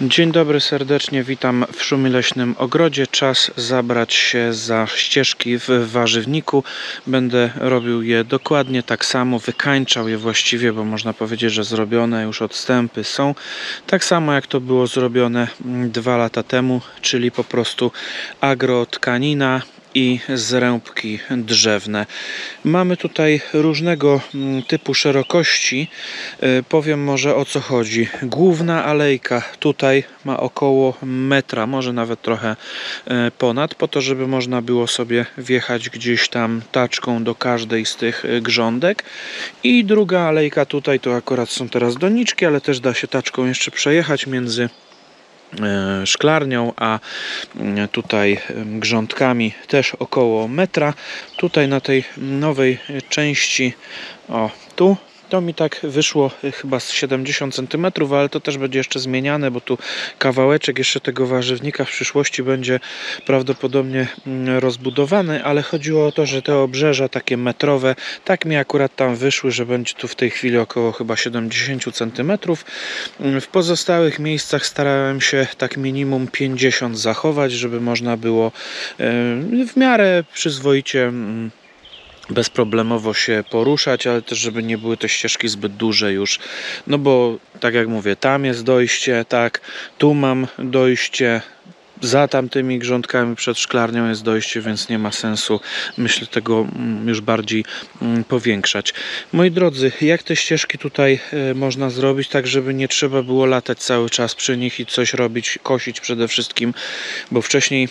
Dzień dobry, serdecznie witam w Szumileśnym Ogrodzie. Czas zabrać się za ścieżki w warzywniku. Będę robił je dokładnie tak samo, wykańczał je właściwie, bo można powiedzieć, że zrobione już odstępy są. Tak samo jak to było zrobione dwa lata temu, czyli po prostu agrotkanina i zrębki drzewne. Mamy tutaj różnego mm, typu szerokości. E, Powiem może o co chodzi. Główna alejka tutaj ma około metra, może nawet trochę e, ponad, po to, żeby można było sobie wjechać gdzieś tam taczką do każdej z tych e, grządek. I druga alejka tutaj to akurat są teraz doniczki, ale też da się taczką jeszcze przejechać między szklarnią, a mm, tutaj grządkami też około metra. Tutaj na tej nowej części, o tu, to mi tak wyszło e, chyba z 70 cm, ale to też będzie jeszcze zmieniane, bo tu kawałeczek jeszcze tego warzywnika w przyszłości będzie prawdopodobnie mm, rozbudowany, ale chodziło o to, że te obrzeża takie metrowe, tak mi akurat tam wyszły, że będzie tu w tej chwili około chyba 70 cm. W pozostałych miejscach starałem się tak minimum 50 zachować, żeby można było e, w miarę przyzwoicie mm, bezproblemowo się poruszać, ale też żeby nie były te ścieżki zbyt duże już. No bo tak jak mówię, tam jest dojście, tak, tu mam dojście, za tamtymi grządkami przed szklarnią jest dojście, więc nie ma sensu, myślę, tego mm, już bardziej mm, powiększać. Moi drodzy, jak te ścieżki tutaj e, można zrobić, tak żeby nie trzeba było latać cały czas przy nich i coś robić, kosić przede wszystkim, bo wcześniej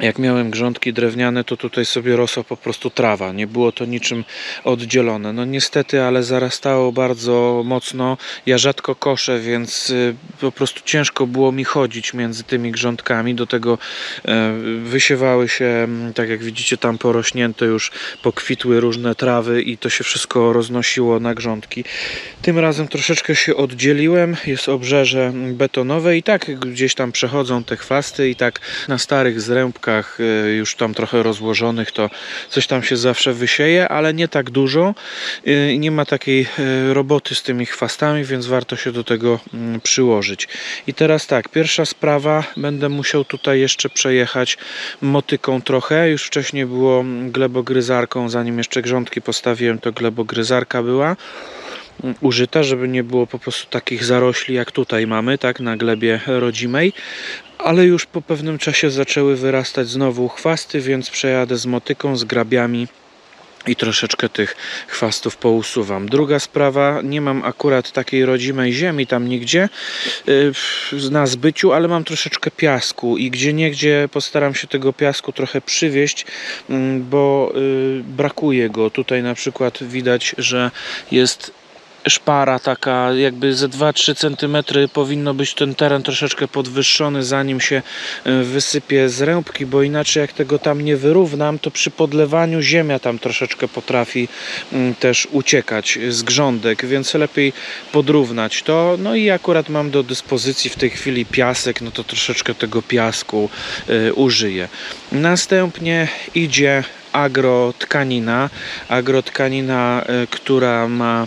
jak miałem grządki drewniane, to tutaj sobie rosła po prostu trawa. Nie było to niczym oddzielone. No niestety, ale zarastało bardzo mocno. Ja rzadko koszę, więc y, po prostu ciężko było mi chodzić między tymi grządkami. Do tego e, wysiewały się, tak jak widzicie, tam porośnięte już pokwitły różne trawy i to się wszystko roznosiło na grządki. Tym razem troszeczkę się oddzieliłem. Jest obrzeże betonowe i tak gdzieś tam przechodzą te chwasty i tak na starych zrębkach y, już tam trochę rozłożonych to coś tam się zawsze wysieje, ale nie tak dużo. Y, Nie ma takiej y, roboty z tymi chwastami, więc warto się do tego mm, przyłożyć. I teraz tak, pierwsza sprawa, będę musiał tutaj jeszcze przejechać motyką trochę. Już wcześniej było mm, glebogryzarką, zanim jeszcze grządki postawiłem, to glebogryzarka była użyta, żeby nie było po prostu takich zarośli jak tutaj mamy, tak, na glebie rodzimej. Ale już po pewnym czasie zaczęły wyrastać znowu chwasty, więc przejadę z motyką, z grabiami i troszeczkę tych chwastów pousuwam. Druga sprawa, nie mam akurat takiej rodzimej ziemi tam nigdzie yy, na zbyciu, ale mam troszeczkę piasku i gdzie niegdzie postaram się tego piasku trochę przywieźć, mm, bo yy, brakuje go. Tutaj na przykład widać, że jest szpara taka jakby ze 2-3 cm powinno być ten teren troszeczkę podwyższony zanim się e, wysypie z rębki, bo inaczej jak tego tam nie wyrównam, to przy podlewaniu ziemia tam troszeczkę potrafi mm, też uciekać z grządek, więc lepiej podrównać to. No i akurat mam do dyspozycji w tej chwili piasek, no to troszeczkę tego piasku y, użyję. Następnie idzie agrotkanina, agrotkanina, y, która ma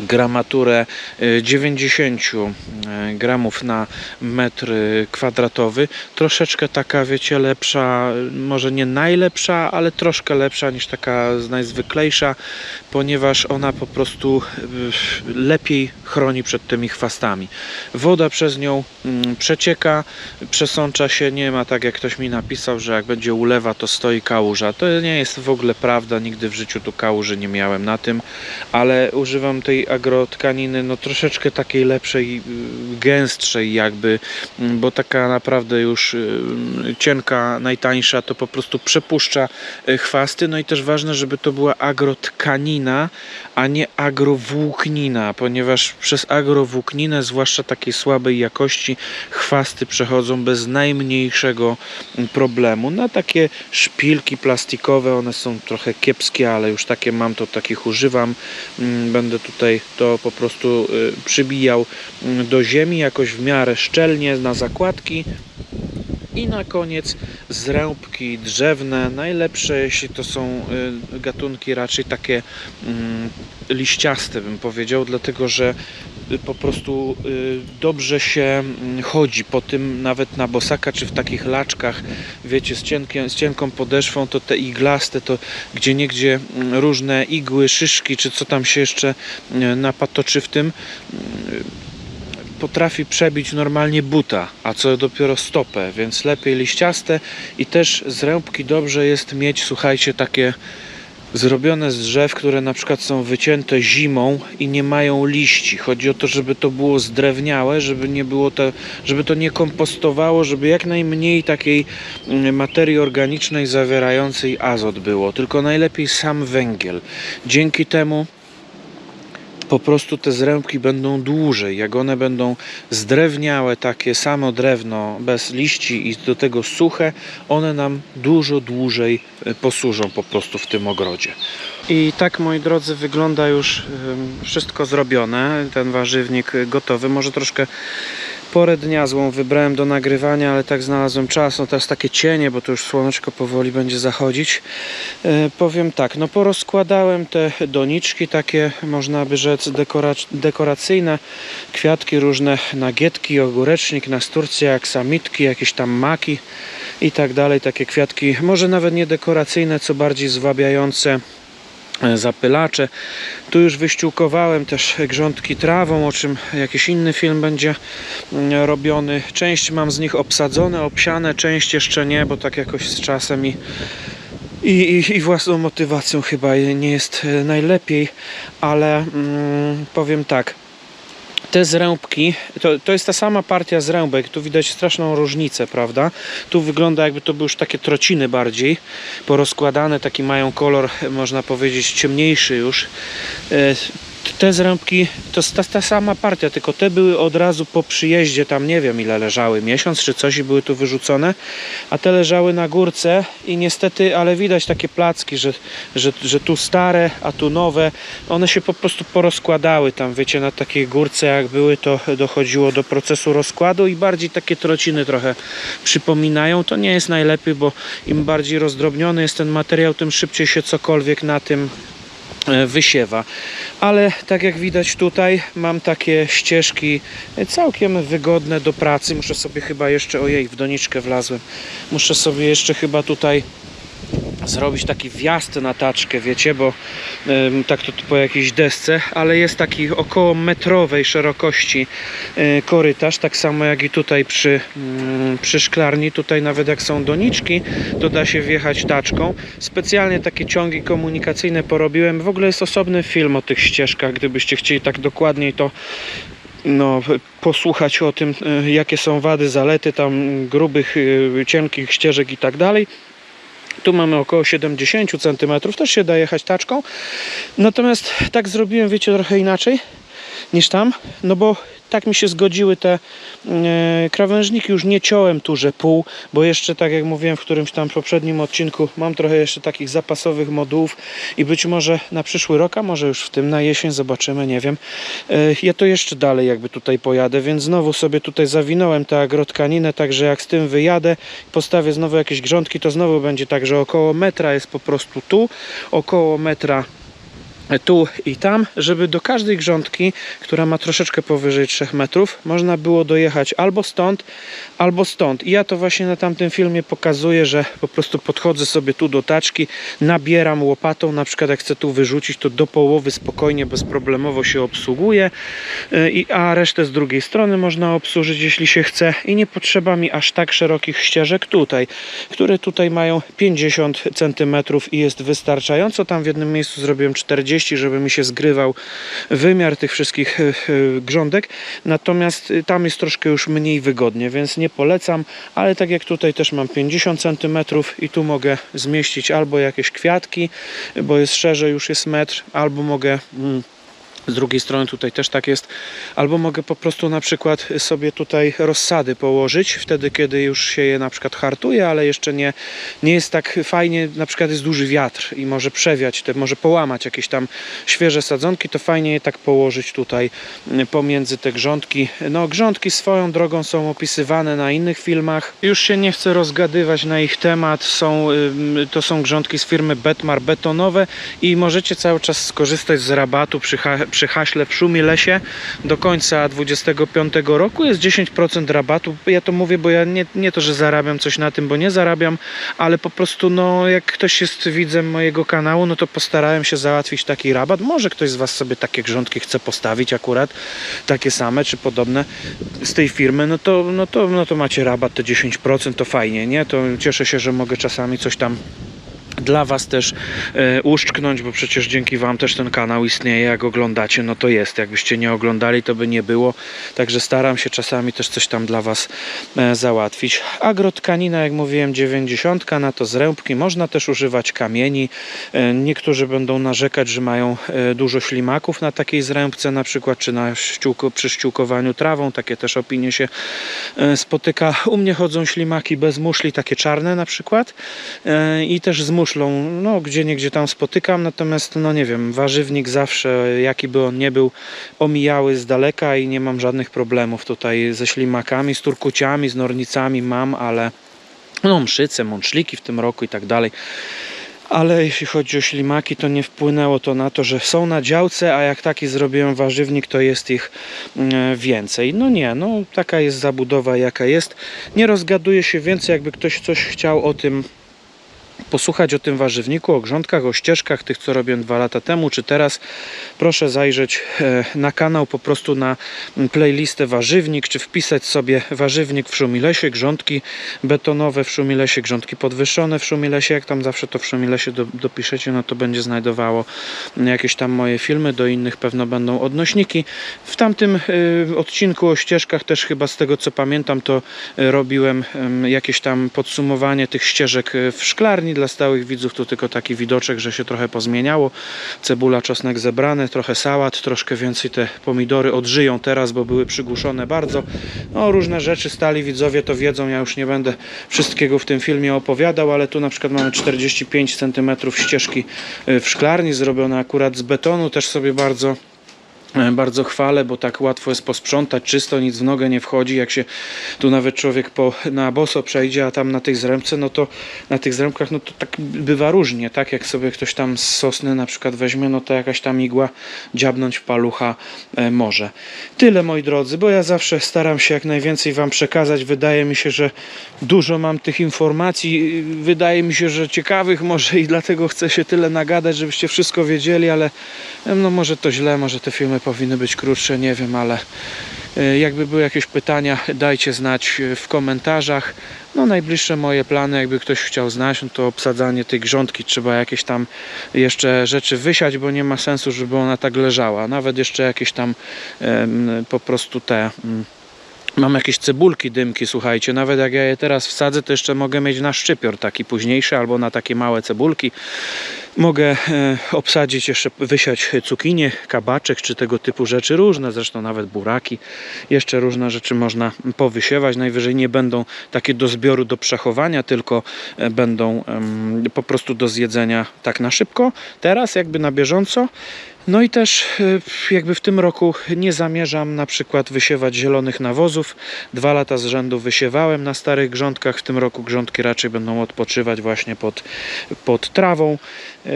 gramaturę y, 90 y, gramów na metr y, kwadratowy. Troszeczkę taka, wiecie, lepsza, może nie najlepsza, ale troszkę lepsza niż taka najzwyklejsza, ponieważ ona po prostu y, lepiej chroni przed tymi chwastami. Woda przez nią mm, przecieka, przesącza się, nie ma tak jak ktoś mi napisał, że jak będzie ulewa to stoi kałuża. To nie jest w ogóle prawda, nigdy w życiu tu kałuży nie miałem na tym, ale używam tej agrotkaniny no troszeczkę takiej lepszej, y, gęstszej jakby, mm, bo taka naprawdę już y, cienka, najtańsza to po prostu przepuszcza y, chwasty, no i też ważne, żeby to była agrotkanina, a nie agrowłóknina, ponieważ przez agrowłókninę, zwłaszcza takiej słabej jakości, chwasty przechodzą bez najmniejszego mm, problemu. Na takie szpilki plastikowe, one są trochę kiepskie, ale już takie mam, to takich używam. Mm, Będę tutaj to po prostu y, przybijał mm, do ziemi jakoś w miarę szczelnie na zakładki. I na koniec zrębki drzewne, najlepsze jeśli to są y, gatunki raczej takie mm, liściaste bym powiedział, dlatego że po prostu y, dobrze się mm, chodzi po tym, nawet na bosaka, czy w takich laczkach, wiecie, z, cienkiem, z cienką podeszwą, to te iglaste, to gdzie niegdzie mm, różne igły, szyszki, czy co tam się jeszcze y, napatoczy w tym, y, potrafi przebić normalnie buta, a co dopiero stopę, więc lepiej liściaste i też z rębki dobrze jest mieć, słuchajcie, takie zrobione z drzew, które na przykład są wycięte zimą i nie mają liści. Chodzi o to, żeby to było zdrewniałe, żeby nie było to, żeby to nie kompostowało, żeby jak najmniej takiej mm, materii organicznej zawierającej azot było, tylko najlepiej sam węgiel. Dzięki temu po prostu te zrębki będą dłużej. Jak one będą zdrewniałe, takie samo drewno, bez liści i do tego suche, one nam dużo dłużej e, posłużą po prostu w tym ogrodzie. I tak, moi drodzy, wygląda już wszystko zrobione. Ten warzywnik gotowy. Może troszkę porę dnia złą wybrałem do nagrywania, ale tak znalazłem czas. No teraz takie cienie, bo to już słoneczko powoli będzie zachodzić. E, powiem tak, no porozkładałem te doniczki, takie można by rzec dekora- dekoracyjne, kwiatki różne, nagietki, ogórecznik, nasturcje, aksamitki, jakieś tam maki i tak dalej. Takie kwiatki, może nawet nie dekoracyjne, co bardziej zwabiające zapylacze. Tu już wyściółkowałem też grządki trawą, o czym jakiś inny film będzie mm, robiony. Część mam z nich obsadzone, obsiane, część jeszcze nie, bo tak jakoś z czasem i i, i, i własną motywacją chyba nie jest e, najlepiej, ale mm, powiem tak. Te zrębki, to, to jest ta sama partia zrębek, tu widać straszną różnicę, prawda? Tu wygląda jakby to były już takie trociny bardziej porozkładane, taki mają kolor, można powiedzieć, ciemniejszy już. Te zrębki to ta, ta sama partia, tylko te były od razu po przyjeździe, tam nie wiem ile leżały, miesiąc czy coś i były tu wyrzucone, a te leżały na górce i niestety, ale widać takie placki, że, że, że tu stare, a tu nowe, one się po prostu porozkładały tam, wiecie, na takiej górce jak były, to dochodziło do procesu rozkładu i bardziej takie trociny trochę przypominają, to nie jest najlepiej, bo im bardziej rozdrobniony jest ten materiał, tym szybciej się cokolwiek na tym wysiewa. Ale tak jak widać tutaj mam takie ścieżki całkiem wygodne do pracy. Muszę sobie chyba jeszcze, ojej, w doniczkę wlazłem. Muszę sobie jeszcze chyba tutaj zrobić taki wjazd na taczkę, wiecie, bo em, tak to po jakiejś desce, ale jest taki około metrowej szerokości e, korytarz, tak samo jak i tutaj przy, mm, przy szklarni, tutaj nawet jak są doniczki, to da się wjechać taczką. Specjalnie takie ciągi komunikacyjne porobiłem, w ogóle jest osobny film o tych ścieżkach, gdybyście chcieli tak dokładniej to no, posłuchać o tym, e, jakie są wady, zalety tam grubych, e, cienkich ścieżek i tak dalej. Tu mamy około 70 cm, też się da jechać taczką. Natomiast tak zrobiłem, wiecie, trochę inaczej niż tam, no bo tak mi się zgodziły te e, krawężniki. Już nie ciąłem tu, że pół, bo jeszcze, tak jak mówiłem w którymś tam poprzednim odcinku, mam trochę jeszcze takich zapasowych modułów i być może na przyszły rok, a może już w tym na jesień zobaczymy, nie wiem. E, ja to jeszcze dalej jakby tutaj pojadę, więc znowu sobie tutaj zawinąłem tę agrotkaninę, także jak z tym wyjadę, postawię znowu jakieś grządki, to znowu będzie tak, że około metra jest po prostu tu, około metra tu i tam, żeby do każdej grządki, która ma troszeczkę powyżej 3 metrów, można było dojechać albo stąd, albo stąd. I ja to właśnie na tamtym filmie pokazuję, że po prostu podchodzę sobie tu do taczki, nabieram łopatą, na przykład jak chcę tu wyrzucić, to do połowy spokojnie, bezproblemowo się obsługuje, Y, a resztę z drugiej strony można obsłużyć, jeśli się chce i nie potrzeba mi aż tak szerokich ścieżek tutaj, które tutaj mają 50 cm i jest wystarczająco. Tam w jednym miejscu zrobiłem 40 żeby mi się zgrywał wymiar tych wszystkich y, y, grządek. Natomiast y, tam jest troszkę już mniej wygodnie, więc nie polecam, ale tak jak tutaj też mam 50 cm i tu mogę zmieścić albo jakieś kwiatki, bo jest szerzej, już jest metr, albo mogę mm, z drugiej strony tutaj też tak jest. Albo mogę po prostu na przykład sobie tutaj rozsady położyć, wtedy kiedy już się je na przykład hartuje, ale jeszcze nie, nie jest tak fajnie, na przykład jest duży wiatr i może przewiać, te, może połamać jakieś tam świeże sadzonki, to fajnie je tak położyć tutaj pomiędzy te grządki. No grządki swoją drogą są opisywane na innych filmach. Już się nie chcę rozgadywać na ich temat. Są, to są grządki z firmy Betmar betonowe i możecie cały czas skorzystać z rabatu przy, przy haśle w szumie lesie do końca 25 roku jest 10% rabatu. Ja to mówię, bo ja nie, nie to, że zarabiam coś na tym, bo nie zarabiam, ale po prostu no jak ktoś jest widzem mojego kanału, no to postarałem się załatwić taki rabat. Może ktoś z Was sobie takie grządki chce postawić akurat, takie same czy podobne z tej firmy, no to, no to, no to macie rabat te 10%, to fajnie, nie? To cieszę się, że mogę czasami coś tam dla Was też e, uszczknąć, bo przecież dzięki Wam też ten kanał istnieje. Jak oglądacie, no to jest. Jakbyście nie oglądali, to by nie było. Także staram się czasami też coś tam dla Was e, załatwić. Agrotkanina, jak mówiłem, 90 na to zrębki. Można też używać kamieni. E, niektórzy będą narzekać, że mają dużo ślimaków na takiej zrębce, na przykład, czy na ściółko, przy ściółkowaniu trawą. Takie też opinie się spotyka. U mnie chodzą ślimaki bez muszli, takie czarne na przykład. I też z no gdzie niegdzie tam spotykam, natomiast no nie wiem, warzywnik zawsze, jaki by on nie był, omijały z daleka i nie mam żadnych problemów tutaj ze ślimakami, z turkuciami, z nornicami mam, ale no mszyce, mączliki w tym roku i tak dalej. Ale jeśli chodzi o ślimaki, to nie wpłynęło to na to, że są na działce, a jak taki zrobiłem warzywnik, to jest ich mm, więcej. No nie, no taka jest zabudowa jaka jest. Nie rozgaduje się więcej, jakby ktoś coś chciał o tym posłuchać o tym warzywniku, o grządkach, o ścieżkach, tych co robiłem dwa lata temu, czy teraz, proszę zajrzeć e, na kanał, po prostu na playlistę warzywnik, czy wpisać sobie warzywnik w Szumilesie, grządki betonowe w Szumilesie, grządki podwyższone w Szumilesie, jak tam zawsze to w Szumilesie do, dopiszecie, no to będzie znajdowało jakieś tam moje filmy, do innych pewno będą odnośniki. W tamtym y, odcinku o ścieżkach też chyba z tego co pamiętam, to y, robiłem ym, jakieś tam podsumowanie tych ścieżek y, w szklarni dla stałych widzów, to tylko taki widoczek, że się trochę pozmieniało. Cebula, czosnek zebrany, trochę sałat, troszkę więcej te pomidory odżyją teraz, bo były przygłuszone bardzo. No różne rzeczy, stali widzowie to wiedzą, ja już nie będę wszystkiego w tym filmie opowiadał, ale tu na przykład mamy 45 cm ścieżki y, w szklarni, zrobione akurat z betonu, też sobie bardzo bardzo chwalę, bo tak łatwo jest posprzątać, czysto, nic w nogę nie wchodzi. Jak się tu nawet człowiek po, na boso przejdzie, a tam na tej zrębce, no to na tych zrębkach, no to tak bywa różnie, tak? Jak sobie ktoś tam z sosny na przykład weźmie, no to jakaś tam igła dziabnąć w palucha e, może. Tyle moi drodzy, bo ja zawsze staram się jak najwięcej Wam przekazać. Wydaje mi się, że dużo mam tych informacji. Wydaje mi się, że ciekawych może i dlatego chcę się tyle nagadać, żebyście wszystko wiedzieli, ale e, no może to źle, może te filmy powinny być krótsze, nie wiem, ale e, jakby były jakieś pytania, dajcie znać e, w komentarzach. No najbliższe moje plany, jakby ktoś chciał znać, no to obsadzanie tej grządki. Trzeba jakieś tam jeszcze rzeczy wysiać, bo nie ma sensu, żeby ona tak leżała. Nawet jeszcze jakieś tam po prostu te... mm, Mam jakieś cebulki, dymki, słuchajcie. Nawet jak ja je teraz wsadzę, to jeszcze mogę mieć na szczypior taki późniejszy albo na takie małe cebulki. Mogę e, obsadzić jeszcze, wysiać cukinię, kabaczek czy tego typu rzeczy. Różne zresztą nawet buraki. Jeszcze różne rzeczy można powysiewać. Najwyżej nie będą takie do zbioru, do przechowania, tylko e, będą po prostu do zjedzenia tak na szybko. Teraz jakby na bieżąco. No i też y, jakby w tym roku nie zamierzam na przykład wysiewać zielonych nawozów. Dwa lata z rzędu wysiewałem na starych grządkach. W tym roku grządki raczej będą odpoczywać właśnie pod, pod trawą.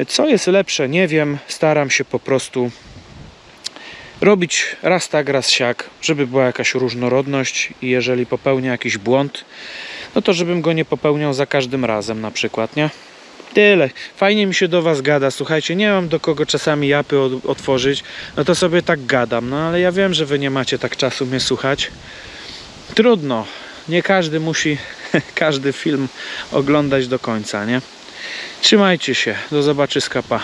Co jest lepsze, nie wiem. Staram się po prostu robić raz tak, raz siak, żeby była jakaś różnorodność i jeżeli popełnię jakiś błąd, no to żebym go nie popełniał za każdym razem na przykład, nie? Tyle. Fajnie mi się do Was gada. Słuchajcie, nie mam do kogo czasami japy otworzyć. No to sobie tak gadam. No ale ja wiem, że Wy nie macie tak czasu mnie słuchać. Trudno. Nie każdy musi każdy film oglądać do końca, nie? Trzymajcie się. Do zobaczyska. Pa.